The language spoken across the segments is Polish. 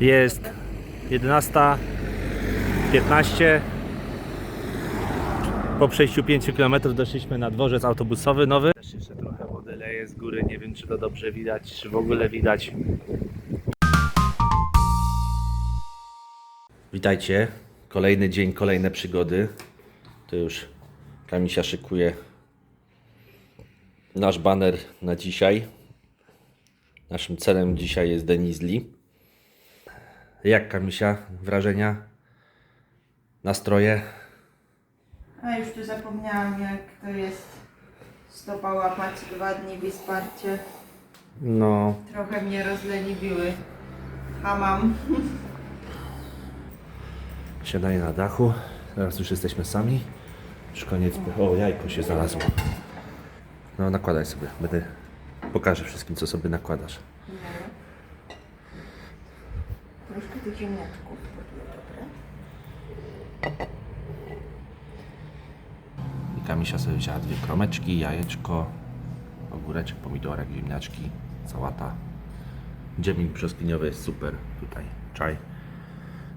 Jest 11.15. Po przejściu 5 km doszliśmy na dworzec autobusowy nowy. Też jeszcze trochę wody leje z góry. Nie wiem, czy to dobrze widać, czy w ogóle widać. Witajcie. Kolejny dzień, kolejne przygody. To już Kamisia szykuje nasz baner na dzisiaj. Naszym celem dzisiaj jest Denizli. Jak Kamisia? Wrażenia? Nastroje? A już tu zapomniałam jak to jest stopa łapać dwa dni bez wsparcie. No, Trochę mnie rozleniwiły. A mam. siadanie na dachu. Teraz już jesteśmy sami. Już koniec. O, jajko się znalazło. No, nakładaj sobie. Będę pokażę wszystkim, co sobie nakładasz. Tych ziemniaczków. Dobre. I Kamisia sobie wzięła dwie kromeczki, jajeczko, ogóreczek, pomidorek, ziemniaczki, sałata. Dziennik brzoskwiniowy jest super. Tutaj czaj.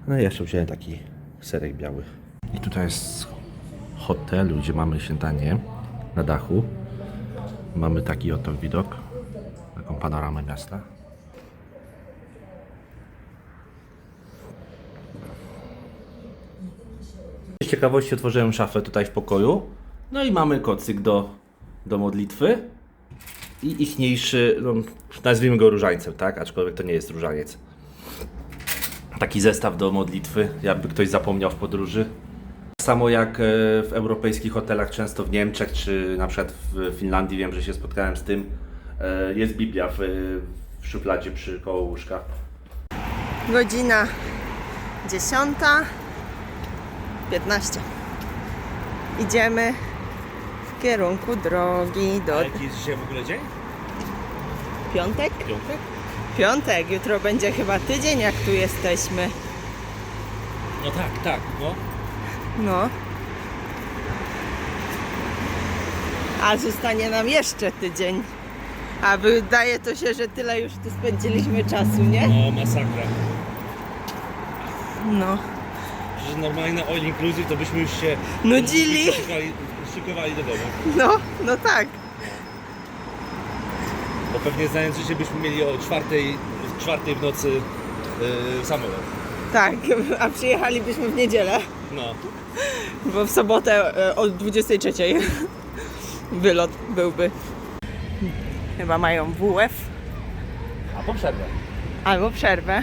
No i jeszcze wziąłem taki serek biały. I tutaj jest hotel, gdzie mamy śniadanie na dachu. Mamy taki oto widok, taką panoramę miasta. Z ciekawości otworzyłem szafę tutaj w pokoju. No i mamy kocyk do, do modlitwy. I ichniejszy, no, nazwijmy go różańcem, tak? Aczkolwiek to nie jest różaniec. Taki zestaw do modlitwy, jakby ktoś zapomniał w podróży. Samo jak e, w europejskich hotelach, często w Niemczech czy na przykład w Finlandii, wiem, że się spotkałem z tym, e, jest Biblia w, w szufladzie przy koło łóżka. Godzina 10. 15. Idziemy w kierunku drogi do jaki jest dzisiaj w ogóle dzień? piątek? Piątek? Piątek, jutro będzie chyba tydzień jak tu jesteśmy. No tak, tak, no. No. A zostanie nam jeszcze tydzień. A wydaje to się, że tyle już tu spędziliśmy czasu, nie? No, masakra. No. Przecież normalnie na all inclusive to byśmy już się Nudzili. Szykowali, szykowali do domu. No, no tak. Bo pewnie znając życie byśmy mieli o czwartej, czwartej w nocy yy, samolot. Tak, a przyjechalibyśmy w niedzielę, No. bo w sobotę e, o 23 wylot byłby. Chyba mają WF A po przerwie. albo przerwę,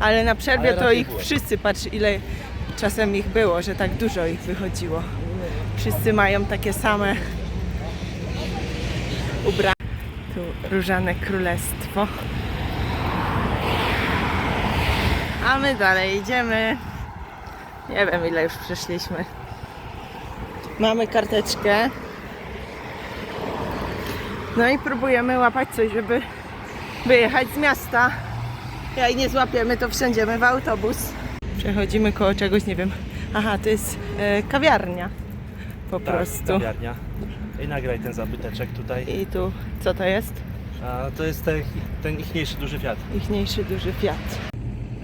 ale na przerwie Ale to raczej ich WF. wszyscy, patrz ile czasem ich było, że tak dużo ich wychodziło. Wszyscy mają takie same ubrania. Tu Różane Królestwo. A my dalej idziemy. Nie wiem ile już przeszliśmy. Mamy karteczkę. No i próbujemy łapać coś, żeby wyjechać z miasta. Jak nie złapiemy, to wsiądziemy w autobus. Przechodzimy koło czegoś, nie wiem. Aha, to jest e, kawiarnia. Po prostu. Tak, Kawiarnia. I nagraj ten zabyteczek tutaj. I tu, co to jest? A to jest ten, ten ichniejszy duży Fiat. Ichniejszy duży Fiat.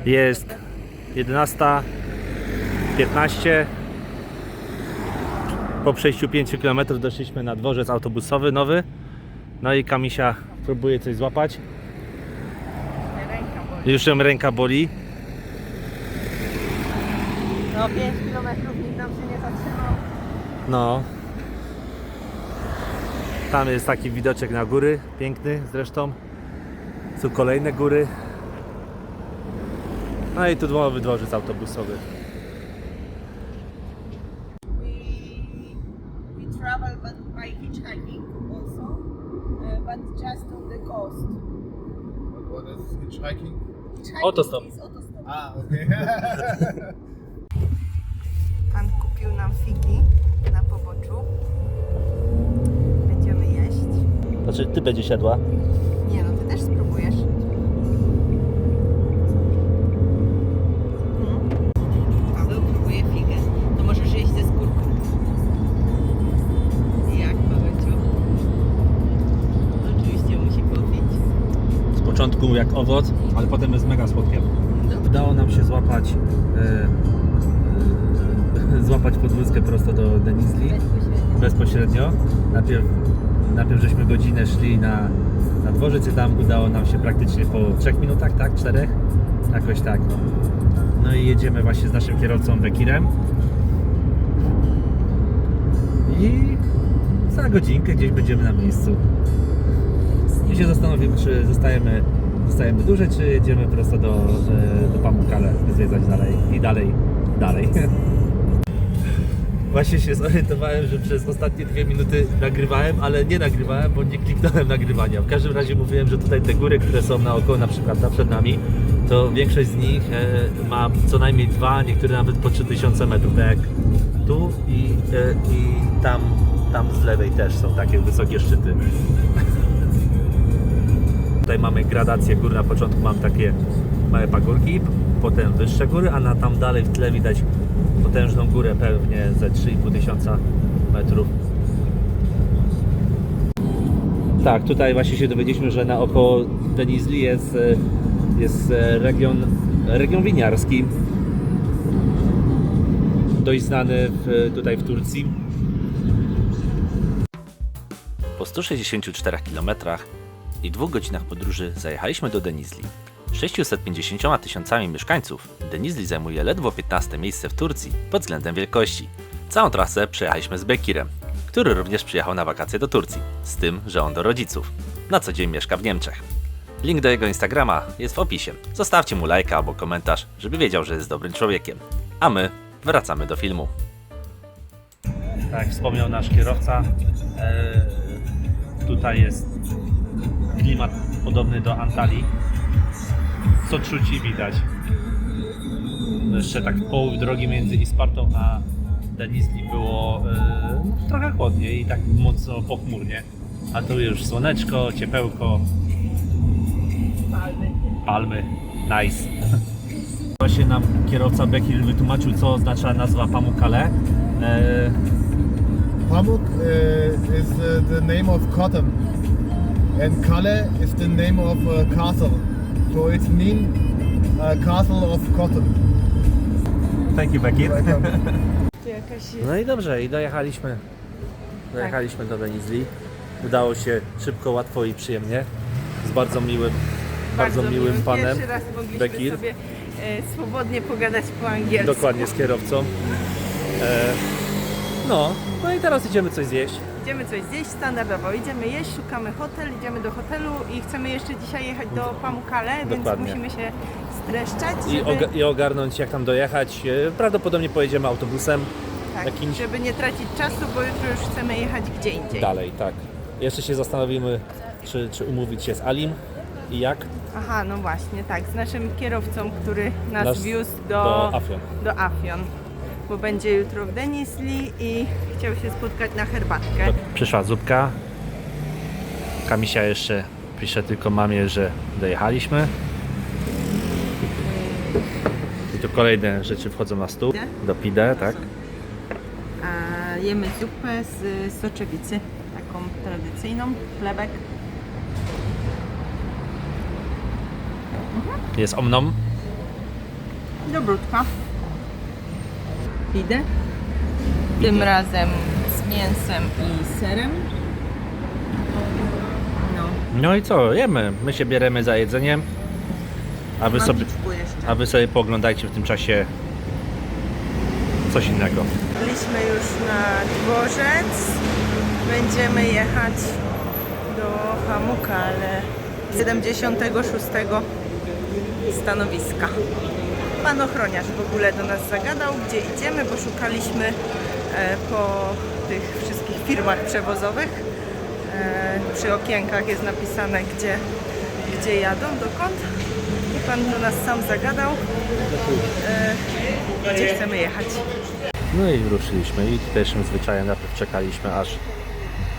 Jest 11.15. Po przejściu 5 km doszliśmy na dworzec autobusowy nowy. No i Kamisia próbuje coś złapać. Już ją ręka boli. No 5 kilometrów nikt nam się nie zatrzymał. No. Tam jest taki widoczek na góry, piękny zresztą. Są kolejne góry. No i tu nowy dworzec autobusowy. We, we travel but by hitchhiking also, uh, but just on the coast. What is hitchhiking? Hitchhiking Autostop. is autostop. Ah, okay. Jadła. Nie no, ty też spróbujesz. Mhm. Paweł próbuje figę. To możesz jeść ze skórką. Jak, Pawełciu? Oczywiście musi popić. Z początku jak owoc, ale potem jest mega słodkie. Dobra. złapać e, e, złapać podwózkę prosto do Denizli bezpośrednio. Najpierw, najpierw żeśmy godzinę szli na, na dworzec i tam udało nam się praktycznie po 3 minutach, tak? 4? Jakoś tak. No i jedziemy właśnie z naszym kierowcą Bekirem. I za godzinkę gdzieś będziemy na miejscu. I się zastanowimy, czy zostajemy, zostajemy dłużej, czy jedziemy prosto do, e, do Pamukkale zwiedzać dalej i dalej, dalej. Właśnie się zorientowałem, że przez ostatnie dwie minuty nagrywałem, ale nie nagrywałem, bo nie kliknąłem nagrywania. W każdym razie mówiłem, że tutaj te góry, które są naokoło, na przykład ta przed nami, to większość z nich e, ma co najmniej dwa, niektóre nawet po 3000 metrów, tak jak tu i, e, i tam, tam z lewej też są takie wysokie szczyty. Tutaj mamy gradację gór, na początku mam takie małe pagórki, potem wyższe góry, a na tam dalej w tle widać potężną górę pewnie ze 3,5 tysiąca metrów. Tak, tutaj właśnie się dowiedzieliśmy, że naokoło Denizli jest, e, jest e, region, region winiarski. Dość znany w, tutaj w Turcji. Po 164 km i dwóch godzinach podróży zajechaliśmy do Denizli. 650 tysiącami mieszkańców, Denizli zajmuje ledwo 15 miejsce w Turcji pod względem wielkości. Całą trasę przejechaliśmy z Bekirem, który również przyjechał na wakacje do Turcji, z tym, że on do rodziców. Na co dzień mieszka w Niemczech. Link do jego Instagrama jest w opisie. Zostawcie mu lajka albo komentarz, żeby wiedział, że jest dobrym człowiekiem. A my wracamy do filmu. Tak jak wspomniał nasz kierowca, e, tutaj jest klimat podobny do Antalii. Co czuć i widać. No Jeszcze tak połów drogi między Ispartą a Denizli było e, trochę chłodniej i tak mocno pochmurnie. A tu już słoneczko, ciepełko, palmy, nice. Właśnie nam kierowca Bekir wytłumaczył, co oznacza nazwa Pamukkale. E, Pamuk uh, is uh, the name of cotton, and Kale is the name of uh, castle. So it means uh, castle of cotton. thank you. Tu jakaś jest No i dobrze, i dojechaliśmy. Dojechaliśmy do Denizli. Udało się szybko, łatwo i przyjemnie. Z bardzo miłym, bardzo, miłym miły. panem. Pierwszy raz mogliśmy Bekir. sobie e, swobodnie pogadać po angielsku. Dokładnie z kierowcą. E, no, no i teraz idziemy coś zjeść. Idziemy coś zjeść standardowo. Idziemy jeść, szukamy hotel, idziemy do hotelu i chcemy jeszcze dzisiaj jechać do Pamukkale, więc Dokładnie. musimy się streszczać, I, żeby, oga- I ogarnąć jak tam dojechać. E, prawdopodobnie pojedziemy autobusem tak, jakimś- żeby nie tracić czasu, bo jutro już chcemy jechać gdzie indziej. dalej, tak. Jeszcze się zastanowimy, czy, czy umówić się z Alim i jak. Aha, no właśnie, tak, z naszym kierowcą, który nas Nas wiózł do do, Afion. do Afion, bo będzie jutro w Denizli i chciał się spotkać na herbatkę. Przyszła zupka. Kamisia jeszcze pisze tylko mamie, że dojechaliśmy. I tu kolejne rzeczy wchodzą na stół. Do pide, tak? A jemy zupę z soczewicy, taką tradycyjną, chlebek. Jest omnom. Dobrótka. Idę. Tym razem z mięsem i serem. No, No i co, jemy. My się bieremy za jedzenie. A wy sobie, jeszcze. a wy sobie pooglądajcie w tym czasie coś innego. Byliśmy już na dworzec. Będziemy jechać do Pamukkale 76 stanowiska. Pan ochroniarz w ogóle do nas zagadał, gdzie idziemy, bo szukaliśmy e, po tych wszystkich firmach przewozowych. E, przy okienkach jest napisane, gdzie, gdzie jadą, dokąd. I pan do nas sam zagadał, e, gdzie chcemy jechać. No i ruszyliśmy i tutejszym zwyczajem najpierw czekaliśmy aż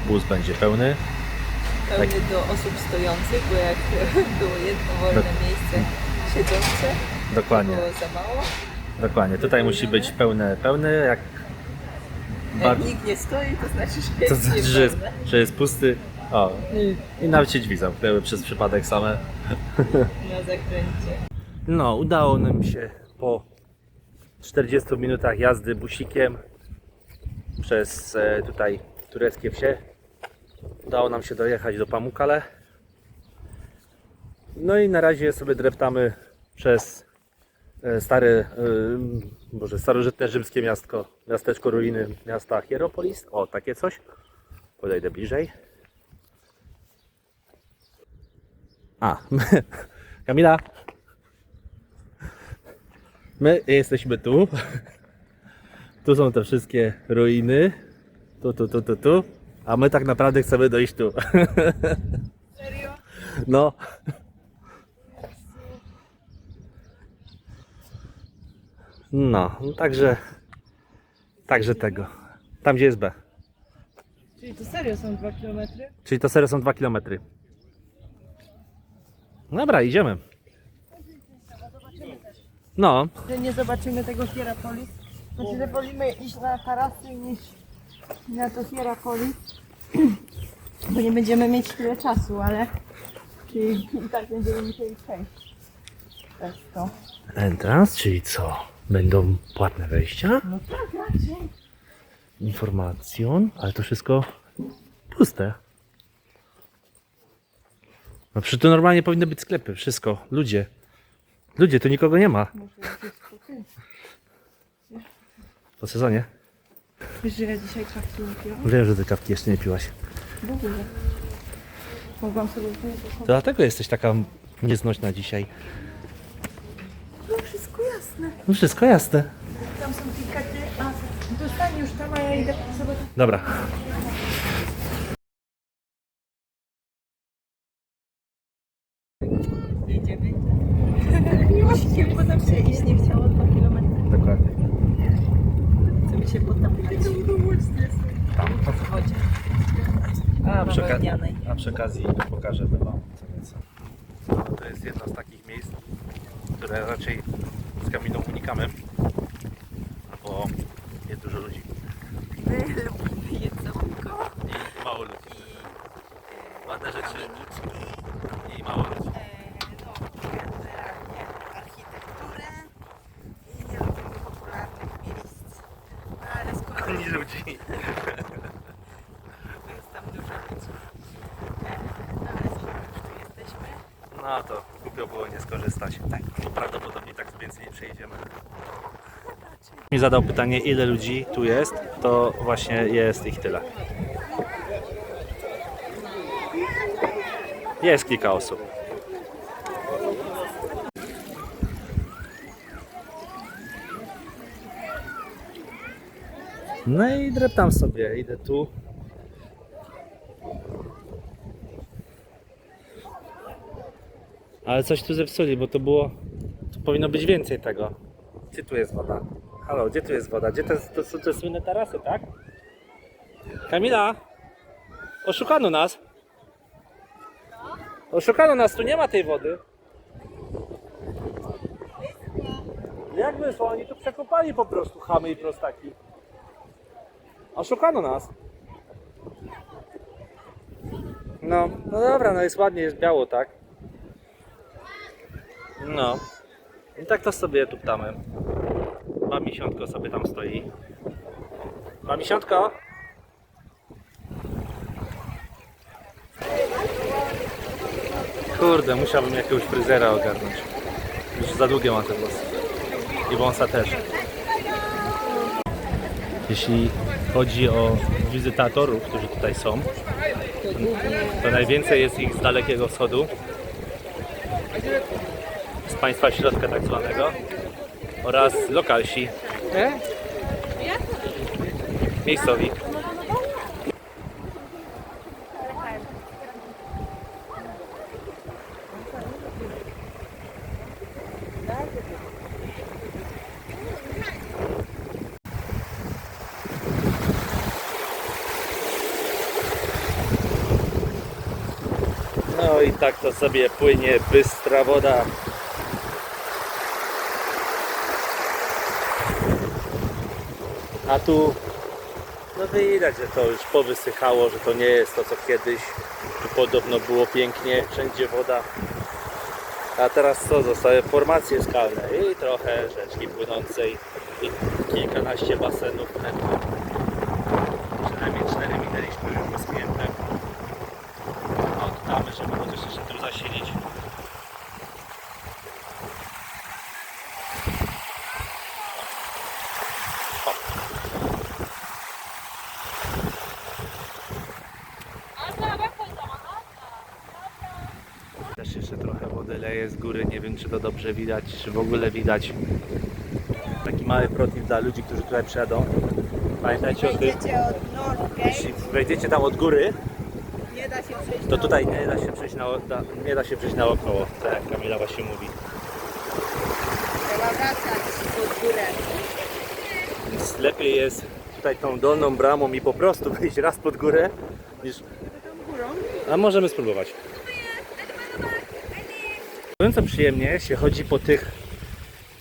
bus będzie pełny. pełny do osób stojących, bo jak było jedno wolne Dok- miejsce siedzące, Dokładnie, było za mało. dokładnie. Tutaj musi być pełne, pełne jak Jak nikt nie stoi, to znaczy, że To jest znaczy, że jest, niepełne. że jest pusty. O, i, i nawet się drzwi zamknęły przez przypadek same. na zakręcie. No, udało nam się po 40 minutach jazdy busikiem przez e, tutaj tureckie wsie udało nam się dojechać do Pamukkale. No i na razie sobie dreptamy przez e, stare, e, może starożytne rzymskie miastko, miasteczko ruiny miasta Hieropolis. O, takie coś. Podejdę bliżej. A, Kamila. My jesteśmy tu. Tu są te wszystkie ruiny. Tu, tu, tu, tu, tu. A my tak naprawdę chcemy dojść tu. Serio? No. No, no także. Także tego. Tam gdzie jest B. Czyli to serio są dwa kilometry? Czyli to serio są 2 km. Dobra, idziemy. No, Że nie zobaczymy tego Hierapolis. Znaczy, że wolimy iść na tarasy niż na to Hierapolis. Bo nie będziemy mieć tyle czasu, ale czyli i tak będziemy musieli przejść. Przez to. entrance, czyli co? Będą płatne wejścia? No tak, raczej. Informacjon, ale to wszystko puste. No tu normalnie powinny być sklepy, wszystko, ludzie. Ludzie, tu nikogo nie ma. Po sezonie. Wiesz, że ja dzisiaj kawki nie piłam? Wiem, że ty kawki jeszcze nie piłaś. W ogóle. Mogłam sobie. To dlatego jesteś taka nieznośna dzisiaj. Wszystko jasne. No wszystko jasne. Tam są pikety, a dostanie już tam, a ja idę sobie... Dobra. Bo nam się iść nie chciało 2 km. Dokładnie. Chcemy się potapiać. W wodzie. A przy, okazji, Bawełnianej. a przy okazji pokażemy Wam co nieco. To jest jedno z takich miejsc, które raczej z Kamilą unikamy, bo jest dużo ludzi My lubimy jedzonko. i mało ludzi. Ładne rzeczy i mało ludzi. no, generalnie architekturę i nie lubimy popularnych miejsc. No ale skoro Ani ludzi. jest tam dużo ludzi, e, no ale skoro już tu jesteśmy, No to głupio było nie skorzystać. Tak. Prawdopodobnie tak więcej nie przejdziemy. Mi zadał pytanie, ile ludzi tu jest, to właśnie jest ich tyle. Jest kilka osób. No i dreptam sobie, idę tu. Ale coś tu zepsuli, bo to było. Powinno być więcej tego. Gdzie tu jest woda? Halo, gdzie tu jest woda? Gdzie jest- to są te słynne tarasy, tak? Kamila! Oszukano nas! Oszukano nas, tu nie ma tej wody. Jak wyszło? Oni tu przekopali po prostu chamy i prostaki. Oszukano nas. No, no dobra, no jest ładnie, jest biało, tak? No. I tak to sobie tu ptamy. Ma misiątko sobie tam stoi. Ma misiątko? Kurde, musiałbym jakiegoś fryzera ogarnąć. Już za długie mam te włosy. I wąsa też. Jeśli chodzi o wizytatorów, którzy tutaj są, to najwięcej jest ich z Dalekiego Wschodu, państwa środka tak zwanego oraz lokalsi miejscowi. No i tak to sobie płynie bystra woda. A tu no widać, że to już powysychało, że to nie jest to co kiedyś. Tu podobno było pięknie, wszędzie woda. A teraz co? Zostały formacje skalne i trochę rzeczki płynącej i kilkanaście basenów. Przynajmniej cztery minęliśmy już rozpięte. Oddamy, żeby chociaż jeszcze tu zasilić. Też jeszcze trochę wody leje z góry, nie wiem czy to dobrze widać, czy w ogóle widać. Taki mały protip dla ludzi, którzy tutaj przyjadą. Pamiętajcie o tym, jeśli wejdziecie tam od góry, nie da się przejść to tutaj nie da się przejść na, nie da się przejść naokoło, tak jak Kamila właśnie mówi. Trzeba wracać pod górę. Więc lepiej jest tutaj tą dolną bramą i po prostu wejść raz pod górę, niż... A możemy spróbować. Powiem co przyjemnie się chodzi po tych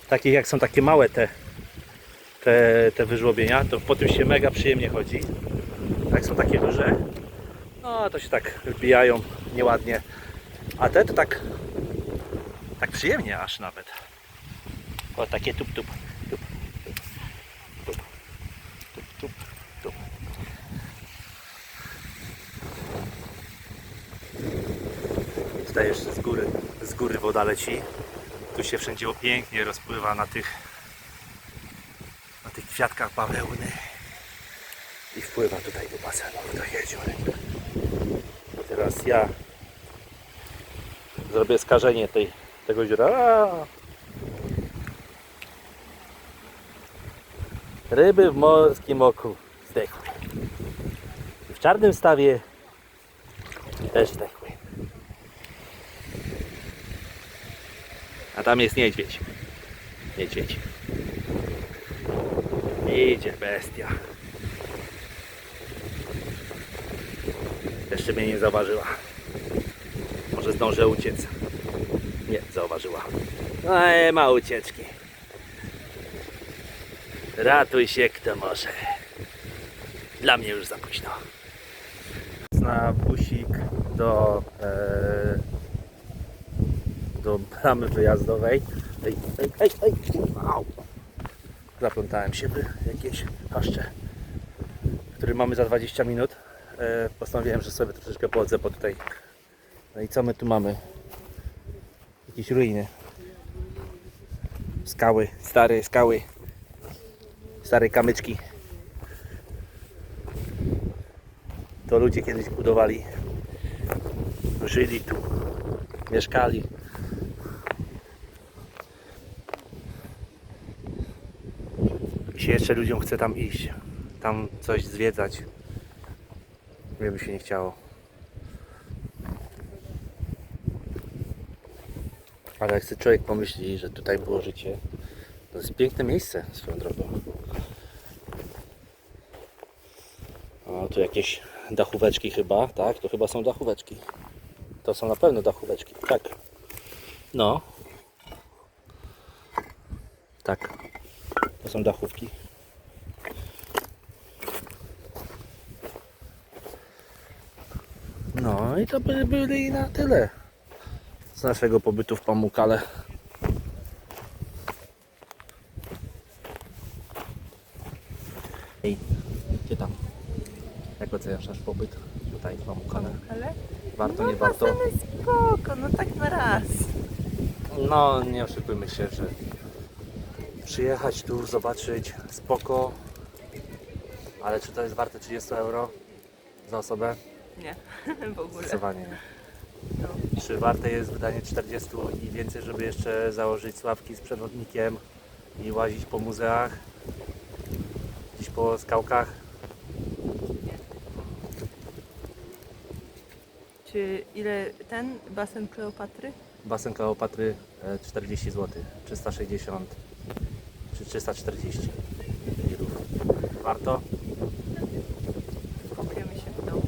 takich jak są takie małe te te, te wyżłobienia, to po tym się mega przyjemnie chodzi. Jak są takie duże, no to się tak wbijają nieładnie. A te to tak tak przyjemnie aż nawet. O takie tup tup tup tup tup. Tutaj jeszcze z góry, z góry woda leci. Tu się wszędzie pięknie rozpływa na tych na tych kwiatkach bawełny i wpływa tutaj do basenów, do jezior. Teraz ja zrobię skażenie tej, tego jeziora. Ryby w morskim oku zdechły. W czarnym stawie też zdechły. A tam jest niedźwiedź. Niedźwiedź. Idzie bestia. Jeszcze mnie nie zauważyła. Może zdążę uciec. Nie, zauważyła. No nie ma ucieczki. Ratuj się kto może. Dla mnie już za późno. Na busik do, e, do bramy wyjazdowej. Ej, ej, ej, ej. Au. Zaplątałem się w jakieś haszcze, który mamy za 20 minut. E, postanowiłem, że sobie troszeczkę pochodzę po tutaj. No i co my tu mamy? Jakieś ruiny. Skały, stare skały. Stare kamyczki. To ludzie kiedyś budowali. Żyli tu. Mieszkali. I się jeszcze ludziom chce tam iść. Tam coś zwiedzać. Mnie by się nie chciało. Ale jak sobie człowiek pomyśli, że tutaj było życie, to jest piękne miejsce swoją drogą. O, tu jakieś dachóweczki chyba, tak? To chyba są dachóweczki. To są na pewno dachóweczki, tak. No. Tak. To są dachówki. No i to by byli na tyle z naszego pobytu w Pamukale. Ej, gdzie tam? Jak oceniasz nasz pobyt tutaj w Pamukale? Ale Warto, no nie warto? baseny spoko, no tak na raz. No, nie oszukujmy się, że przyjechać tu, zobaczyć, spoko, ale czy to jest warte 30 euro za osobę? Nie, w ogóle. Zdecydowanie nie. No. Czy warte jest wydanie 40 i więcej, żeby jeszcze założyć sławki z przewodnikiem i łazić po muzeach, gdzieś po skałkach? Czy ile ten basen Kleopatry? Basen Kleopatry e, 40 zł, 360 czy 340 lirów. Warto? Kąpiemy się w domu.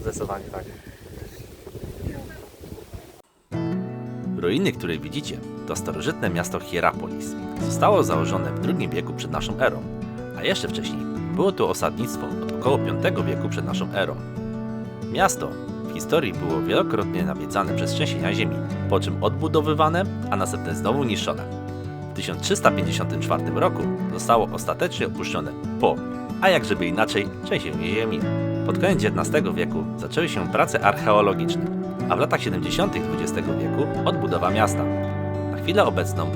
Zdecydowanie tak. Ruiny, które widzicie, to starożytne miasto Hierapolis. Zostało założone w II wieku przed naszą erą, a jeszcze wcześniej było tu osadnictwo od około V wieku przed naszą erą. Miasto w historii było wielokrotnie nawiedzane przez trzęsienia ziemi, po czym odbudowywane, a następnie znowu niszczone. W 1354 roku zostało ostatecznie opuszczone po, a jak żeby inaczej, trzęsieniu ziemi. Pod koniec XIX wieku zaczęły się prace archeologiczne, a w latach 70. XX wieku odbudowa miasta. Na chwilę obecną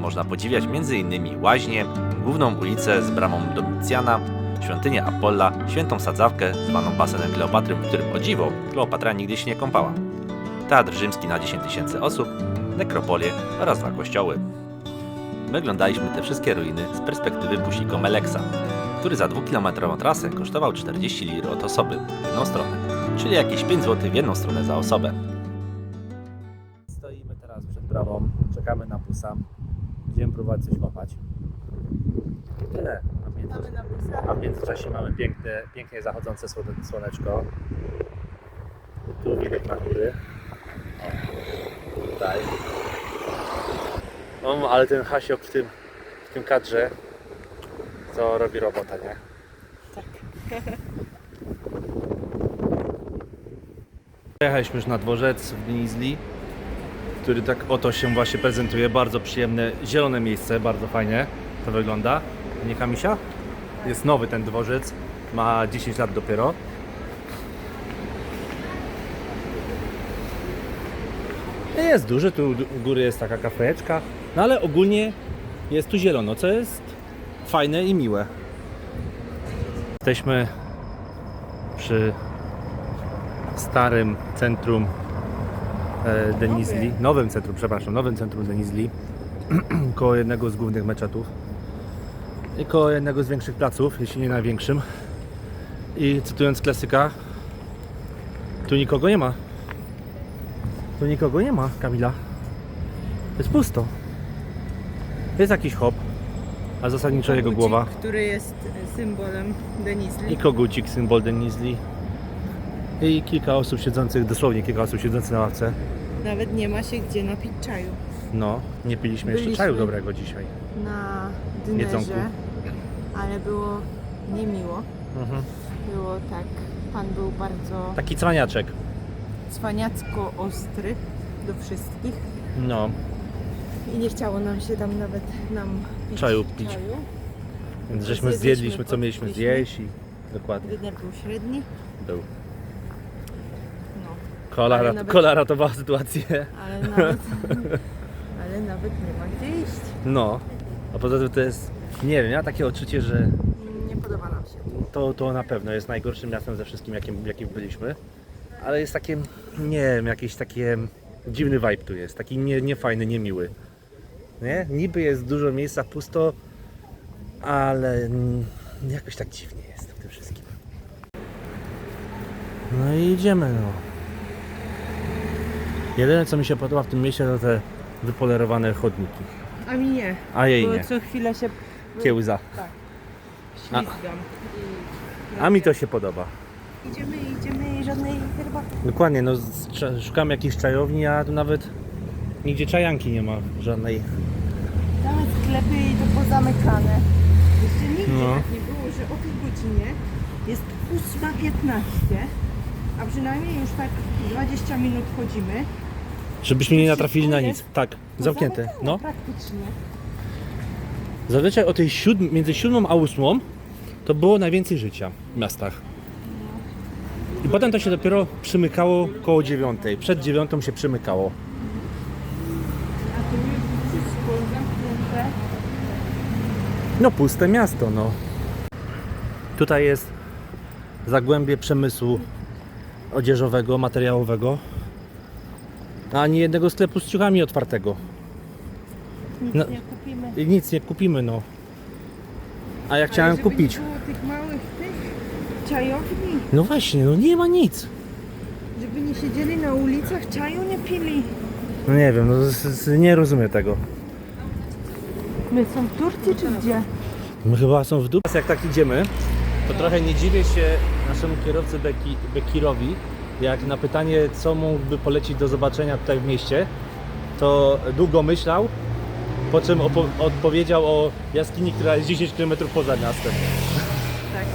można podziwiać m.in. łaźnię, główną ulicę z bramą Domicjana, świątynię Apolla, świętą sadzawkę zwaną basenem Kleopatry, w którym o dziwo Kleopatra nigdy się nie kąpała, teatr rzymski na 10 tysięcy osób, nekropolię oraz dwa kościoły. My oglądaliśmy te wszystkie ruiny z perspektywy busiku Meleksa, który za dwukilometrową trasę kosztował 40 lir od osoby w jedną stronę, czyli jakieś 5 zł w jedną stronę za osobę. Stoimy teraz przed bramą, czekamy na busa. Będziemy próbować coś łapać. Tyle. A w, między... A w międzyczasie mamy piękne, pięknie zachodzące słone- słoneczko. Tu widok na góry. O, tutaj. O, ale ten Hasiok w tym, w tym kadrze to robi robota, nie? Tak. Jechaliśmy już na dworzec w Nizli, który tak oto się właśnie prezentuje. Bardzo przyjemne, zielone miejsce, bardzo fajnie to wygląda. Nie Kamisia? Jest nowy ten dworzec, ma 10 lat dopiero. Jest duży, tu u góry jest taka kafejeczka, no ale ogólnie jest tu zielono, co jest fajne i miłe. Jesteśmy przy starym centrum e, Denizli, nowym centrum, przepraszam, nowym centrum Denizli, koło jednego z głównych meczetów i koło jednego z większych placów, jeśli nie największym. I cytując klasyka, tu nikogo nie ma. Tu nikogo nie ma, Kamila. Jest pusto. Jest jakiś hop, a zasadniczo jego głowa. Który jest symbolem Denizli. I kogucik, symbol Denizli. I kilka osób siedzących, dosłownie kilka osób siedzących na ławce. Nawet nie ma się gdzie napić czaju. No, nie piliśmy jeszcze Byliśmy. czaju dobrego dzisiaj. Na Jedzonku. dynerze, ale było niemiło. Mhm. Było tak, pan był bardzo Taki cwaniaczek. cwaniacko ostry do wszystkich No, i nie chciało nam się tam nawet nam pić Czaju pić. więc żeśmy Zjedliśmy, co mieliśmy zjeść i dokładnie Dyner był średni, był. no, Kola, Ale rat, nawet- kola ratowała sytuację. ale nawet, ale nawet nie ma gdzie iść. No, a poza tym to jest, nie wiem, ja mam takie odczucie, że Nie podoba nam się. to, to na pewno jest najgorszym miastem ze wszystkim, jakim, jakim byliśmy. Ale jest takie, nie wiem, jakiś takie dziwny vibe tu jest, taki nie, niefajny, niemiły. Nie? Niby jest dużo miejsca pusto, ale jakoś tak dziwnie jest w tym wszystkim. No i idziemy, no. Jedyne co mi się podoba w tym mieście to te wypolerowane chodniki. A mi nie, A jej bo nie. co chwilę się Kiełza. ślizgam. A mi to się podoba. Idziemy, idziemy i żadnej herbaty. Dokładnie, no z- szukam jakiejś czajowni, a tu nawet nigdzie czajanki nie ma żadnej. Pozamykane. Jeszcze nigdzie No. tak nie było, że o tej godzinie jest 8.15, a przynajmniej już tak 20 minut chodzimy. Żebyśmy nie natrafili na nic. Tak, zamknięte. Pozamykane No. Praktycznie. Zazwyczaj o tej siódm, między siódmą a ósmą to było najwięcej życia w miastach. I potem to się dopiero przymykało koło dziewiątej. Przed dziewiątą się przymykało. A tu jest wszystko zamknięte. No puste miasto, no. Tutaj jest zagłębie przemysłu odzieżowego, materiałowego. A ani jednego sklepu z ciuchami otwartego. Nic No. nie kupimy. I nic nie kupimy, no. A ja chciałem żeby kupić. Nie było tych małych tych czajowni, No właśnie, no nie ma nic. żeby nie siedzieli na ulicach, czaju nie pili. No nie wiem, no nie rozumiem tego. My są w Turcji czy gdzie? My chyba są w dupie. Jak tak idziemy, to trochę nie dziwię się naszemu kierowcy Beki, Bekirowi, jak na pytanie, co mógłby polecić do zobaczenia tutaj w mieście, to długo myślał, po czym odpowiedział o jaskini, która jest 10 km poza miastem. Tak.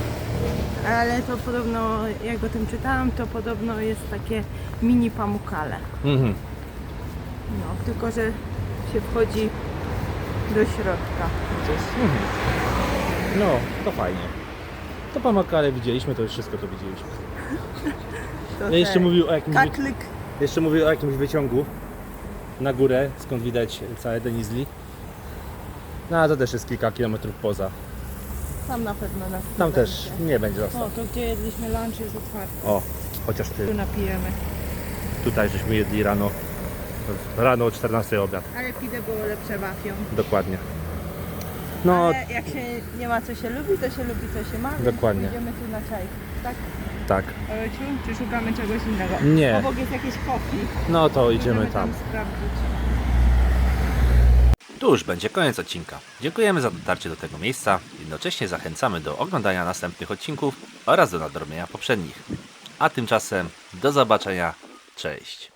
Ale to podobno, jak o tym czytałam, to podobno jest takie mini pamukale. Mhm. No, tylko że się wchodzi do środka. No, to fajnie. To pamakale widzieliśmy, to już wszystko to widzieliśmy. To Ja jeszcze mówił o jakimś, wy... Kaklik. jeszcze mówił o jakimś wyciągu na górę, skąd widać całe Denizli. No a to też jest kilka kilometrów poza. Tam na pewno nas Tam też nie będzie został. O, to gdzie jedliśmy lunch jest otwarte. O, chociaż Tu ty. napijemy. Tutaj żeśmy jedli rano. Rano o 14 obiad. Ale pide było lepsze wafią. Dokładnie. No, Ale jak się nie ma co się lubi, to się lubi co się ma. więc Dokładnie. Pójdziemy tu na czaj. Tak? tak. Oleciu? Czy szukamy czegoś innego? Nie. Obok jest jakieś kofi. No to idziemy Możemy tam. sprawdzić. Tu już będzie koniec odcinka. Dziękujemy za dotarcie do tego miejsca. Jednocześnie zachęcamy do oglądania następnych odcinków oraz do nadrobienia poprzednich. A tymczasem do zobaczenia. Cześć.